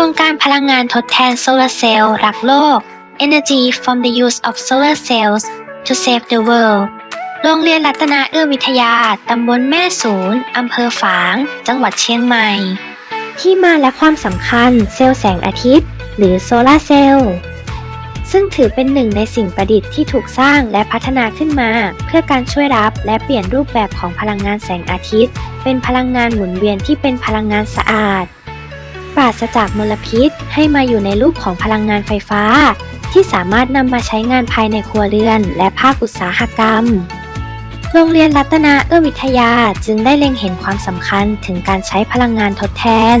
ครงการพลังงานทดแทนโซลาร์เซลล์รักโลก Energy from the use of solar cells to save the world โรงเรียนรัตนาเอื้อวิทยา ตำบลแม่สูนอำเภอฝาง จังหวัดเชียงใหม่ ที่มาและความสำคัญเซลล์แสงอาทิตย์ หรือโซลาร์เซลล์ซึ่งถือเป็นหนึ่งในสิ่งประดิษฐ์ที่ถูกสร้างและพัฒนาขึ้นมา เพื่อการช่วยรับและเปลี่ยนรูปแบบของพลังงานแสงอาทิตย์ เป็นพลังงานหมุนเวียนที่เป็นพลังงานสะอาด ปราศจากมลพิษ ให้มาอยู่ในรูปของพลังงานไฟฟ้า ที่สามารถนำมาใช้งานภายในครัวเรือน และภาคอุตสาหกรรม โรงเรียนรัตนาเอื้อวิทยาจึงได้เล็งเห็นความสำคัญถึงการใช้พลังงานทดแทน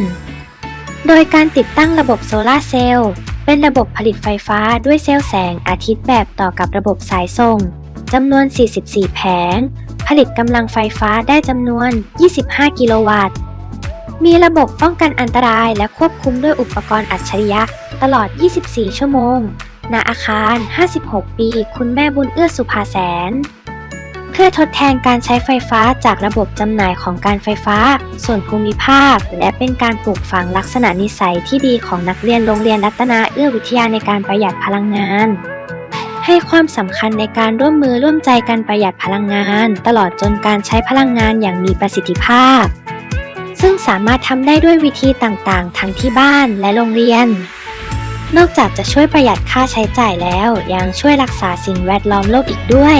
โดยการติดตั้งระบบโซลาร์เซลล์เป็นระบบผลิตไฟฟ้าด้วยเซลล์แสงอาทิตย์แบบต่อกับระบบสายส่งจำนวน 44 แผง ผลิตกำลังไฟฟ้าได้จำนวน 25 กิโลวัตต์ มีระบบป้องกันอันตรายและควบคุมด้วยอุปกรณ์อัจฉริยะ ตลอด 24 ชั่วโมง ณ อาคาร 56 ปี คุณแม่บุญเอื้อสุภาแสน เพื่อทดแทนการใช้ไฟฟ้าจากระบบจำหน่ายของการไฟฟ้า ส่วนภูมิภาค และเป็นการปลูกฝังลักษณะนิสัยที่ดีของนักเรียนโรงเรียนรัตนาเอื้อวิทยาในการประหยัดพลังงาน ให้ความสำคัญในการร่วมมือร่วมใจกันประหยัดพลังงาน ตลอดจนการใช้พลังงานอย่างมีประสิทธิภาพ ซึ่งสามารถทำได้ด้วยวิธีต่างๆ ทั้งที่บ้านและโรงเรียน นอกจากจะช่วยประหยัดค่าใช้จ่ายแล้ว ยังช่วยรักษาสิ่งแวดล้อมโลกอีกด้วย